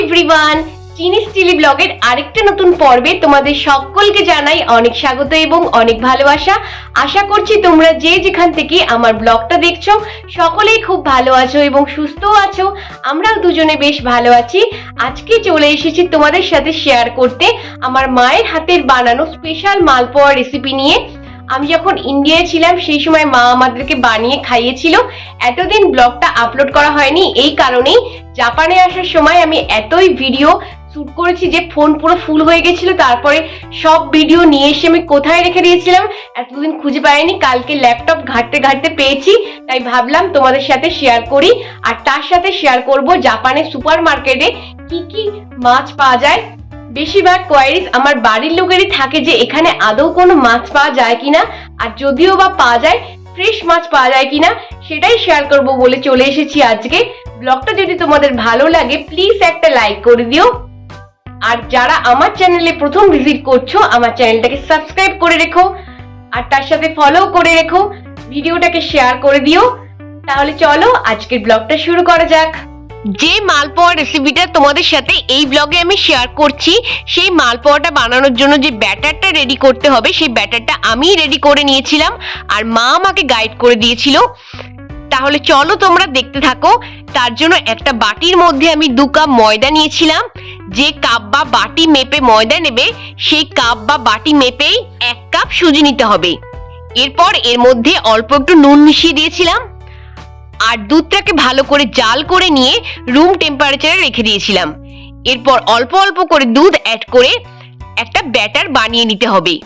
Everyone চিনি স্টিলি ব্লগের আরেকটা নতুন পর্বে তোমাদের সকলকে জানাই অনেক স্বাগত এবং অনেক ভালোবাসা। আশা করছি তোমরা যে যেখান থেকে আমার ব্লগটা দেখছ, সকলেই খুব ভালো আছো এবং সুস্থও আছো। আমরাও দুজনে বেশ ভালো আছি। আজকে চলে এসেছি তোমাদের সাথে শেয়ার করতে। আমার মায়ের হাতের বানানো স্পেশাল মালপোয়া রেসিপি নিয়ে। আমি যখন ইন্ডিয়ায় ছিলাম, সেই সময় মা আমাদেরকে বানিয়ে খাইয়েছিল। এতদিন ব্লগটা আপলোড করা হয়নি, এই কারণেই জাপানে আসার সময় আমি এতই ভিডিও শ্যুট করেছি যে ফোন পুরো ফুল হয়ে গেছিল। তারপরে সব ভিডিও নিয়ে এসে আমি কোথায় রেখে দিয়েছিলাম, এতদিন খুঁজে পাইনি। কালকে ল্যাপটপ ঘাঁটতে ঘাঁটতে পেয়েছি, তাই ভাবলাম তোমাদের সাথে শেয়ার করি। আর তার সাথে শেয়ার করব জাপানের সুপার মার্কেটে কি কি মাছ পাওয়া যায়। বেশিরভাগ কোয়ারিজ আমার বাড়ির লোকেরই থাকে যে এখানে আদৌ কোনো মাছ পাওয়া যায় কিনা, আর যদিও বা পাওয়া যায় ফ্রেশ মাছ পাওয়া যায় কিনা, সেটাই শেয়ার করব বলে চলে এসেছি আজকে। ব্লগটা যদি তোমাদের ভালো লাগে প্লিজ একটা লাইক করে দিও। আর যারা আমার চ্যানেলে প্রথম ভিজিট করছ, আমার চ্যানেলটাকে সাবস্ক্রাইব করে রেখো, আর তার সাথে ফলো করে রেখো ভিডিওটাকে শেয়ার করে দিও। তাহলে চলো আজকের ব্লগটা শুরু করা যাক। যে মালপোয়া রেসিপিটা তোমাদের সাথে এই ব্লগে আমি শেয়ার করছি, সেই মালপোয়াটা বানানোর জন্য যে ব্যাটারটা রেডি করতে হবে, সেই ব্যাটারটা আমি রেডি করে নিয়েছিলাম আর মা আমাকে গাইড করে দিয়েছিল। তাহলে চলো তোমরা দেখতে থাকো, তার জন্য একটা বাটির মধ্যে আমি দু কাপ ময়দা নিয়েছিলাম। যে কাপ বা বাটি মেপে ময়দা নেবে, সেই কাপ বা বাটি মেপেই এক কাপ সুজি নিতে হবে। এরপর এর মধ্যে অল্প একটু নুন মিশিয়ে দিয়েছিলাম। আর দুধটাকে ভালো করে জাল করে নিয়ে রুম টেম্পারেচারে রেখে দিয়েছিলাম। এরপর অল্প অল্প করে দুধ অ্যাড করে একটা ব্যাটার বানিয়ে নিতে হবে।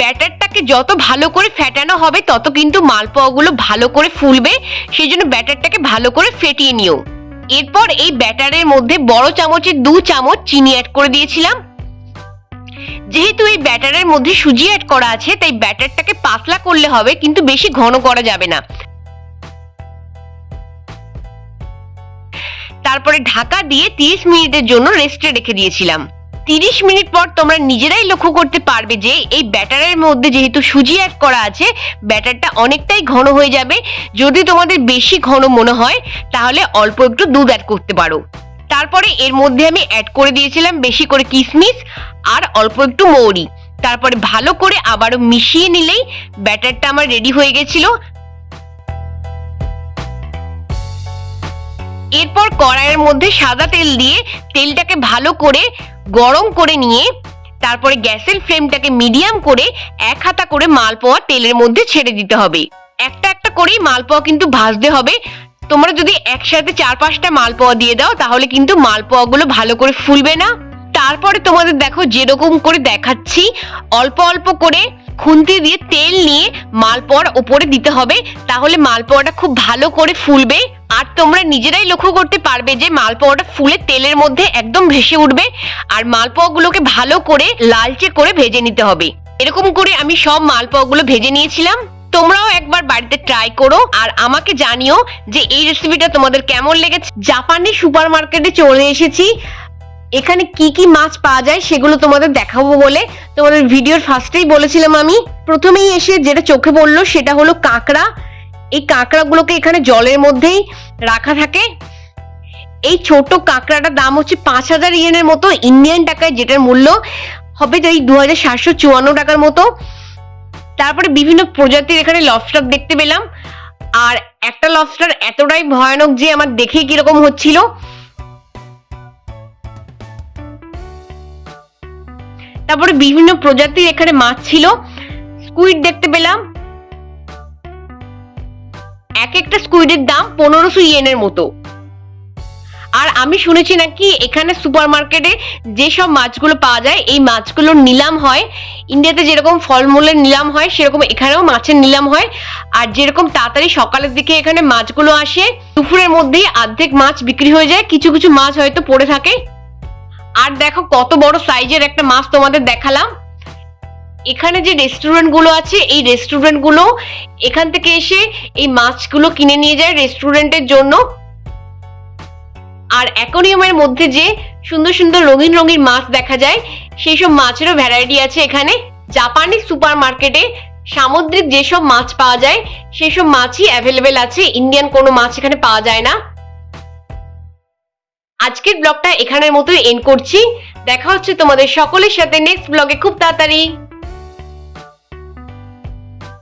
ব্যাটারটাকে যত ভালো করে ফেটানো হবে, তত কিন্তু মালপোয়াগুলো ভালো করে ফুলবে। সেই জন্য ব্যাটারটাকে ভালো করে ফেটিয়ে নিও। এরপর এই ব্যাটারের মধ্যে বড় চামচের দু চামচ চিনি অ্যাড করে দিয়েছিলাম। যেহেতু এই ব্যাটারের মধ্যে সুজি অ্যাড করা আছে, তাই ব্যাটারটাকে পাতলা করলে হবে, কিন্তু বেশি ঘন করা যাবে না। তারপরে ঢাকা দিয়ে তিরিশ মিনিটের জন্য রেস্টে রেখে দিয়েছিলাম। তিরিশ মিনিট পর তোমরা নিজেরাই লক্ষ্য করতে পারবে যে এই ব্যাটারের মধ্যে যেহেতু সুজি অ্যাড করা আছে, ব্যাটারটা অনেকটাই ঘন হয়ে যাবে। যদি তোমাদের বেশি ঘন মনে হয়, তাহলে অল্প একটু দুধ অ্যাড করতে পারো। তারপরে এর মধ্যে আমি অ্যাড করে দিয়েছিলাম বেশি করে কিশমিশ আর অল্প একটু মৌরি। তারপরে ভালো করে আবারও মিশিয়ে নিলেই ব্যাটারটা আমার রেডি হয়ে গেছিল। এরপর কড়াইয়ের মধ্যে সাদা তেল দিয়ে তেলটাকে ভালো করে গরম করে নিয়ে, তারপরে গ্যাসের ফ্লেমটাকে মিডিয়াম করে এক হাতা করে মালপোয়া তেলের মধ্যে ছেড়ে দিতে হবে। একটা একটা করেই মালপোয়া কিন্তু ভাজতে হবে। তোমরা যদি একসাথে চার পাঁচটা মালপোয়া দিয়ে দাও, তাহলে কিন্তু মালপোয়াগুলো ভালো করে ফুলবে না। তারপরে তোমাদের দেখো যেরকম করে দেখাচ্ছি, অল্প অল্প করে খুন্তি দিয়ে তেল নিয়ে মালপোয়ার ওপরে দিতে হবে, তাহলে মালপোয়াটা খুব ভালো করে ফুলবে। আর তোমরা নিজেরাই লক্ষ্য করতে পারবে যে মালপোয়াটা ফুলে তেলের মধ্যে একদম ভেসে উঠবে আর মালপোয়াগুলোকে ভালো করে লালচে করে ভেজে নিতে হবে। এরকম করে আমি সব মালপোয়াগুলো ভেজে নিয়েছিলাম। তোমরাও একবার বাড়িতে ট্রাই করো আর আমাকে জানিও যে এই রেসিপিটা তোমাদের কেমন লেগেছে। জাপানি সুপার মার্কেটে চলে এসেছি। এখানে কি কি মাছ পাওয়া যায় সেগুলো তোমাদের দেখাবো বলে তোমাদের ভিডিওর ফার্স্টেই বলেছিলাম আমি। প্রথমেই এসে যেটা চোখে পড়ল সেটা হলো কাঁকড়া। এই কাঁকড়াগুলোকে এখানে জলের মধ্যেই রাখা থাকে। এই ছোট কাঁকড়াটার দাম হচ্ছে পাঁচ হাজার ইয়েনের মতো, ইন্ডিয়ান টাকায় যেটার মূল্য হবে এই দু হাজার সাতশো চুয়ান্ন টাকার মতো। তারপরে বিভিন্ন প্রজাতির এখানে লবস্টার দেখতে পেলাম। আর একটা লবস্টার এতটাই ভয়ানক যে আমার দেখেই কীরকম হচ্ছিল। তারপরে বিভিন্ন প্রজাতির এখানে মাছ ছিল। স্কুইড দেখতে পেলাম। এক একটা স্কুইডের দাম পনেরোশো ইয়েনের মতো। আর আমি শুনেছি নাকি এখানে সুপার মার্কেটে যেসব মাছগুলো পাওয়া যায়, এই মাছগুলোর নিলাম হয়, ইন্ডিয়াতে যেরকম ফলমূলের নিলাম হয়, সেরকম এখানেও মাছের নিলাম হয়। আর যেরকম তাড়াতাড়ি সকালের দিকে এখানে মাছগুলো আসে, দুপুরের মধ্যেই অর্ধেক মাছ বিক্রি হয়ে যায়, কিছু কিছু মাছ হয়তো পড়ে থাকে। আর দেখো কত বড় সাইজের একটা মাছ তোমাদের দেখালাম। এখানে যে রেস্টুরেন্টগুলো আছে, এই রেস্টুরেন্টগুলো এখান থেকে এসে এই মাছগুলো কিনে নিয়ে যায় রেস্টুরেন্টের জন্য। আর অ্যাকোরিয়ামের মধ্যে যে সুন্দর সুন্দর রঙিন রঙিন মাছ দেখা যায়, সেই সব মাছেরও ভ্যারাইটি আছে এখানে। জাপানি সুপার মার্কেটে সামুদ্রিক যেসব মাছ পাওয়া যায় সেসব মাছই অ্যাভেলেবেল আছে। ইন্ডিয়ান কোনো মাছ এখানে পাওয়া যায় না। আজকের ব্লগটা এখানের মতোই এন্ড করছি। দেখা হচ্ছে তোমাদের সকলের সাথে নেক্সট ব্লগে খুব তাড়াতাড়ি!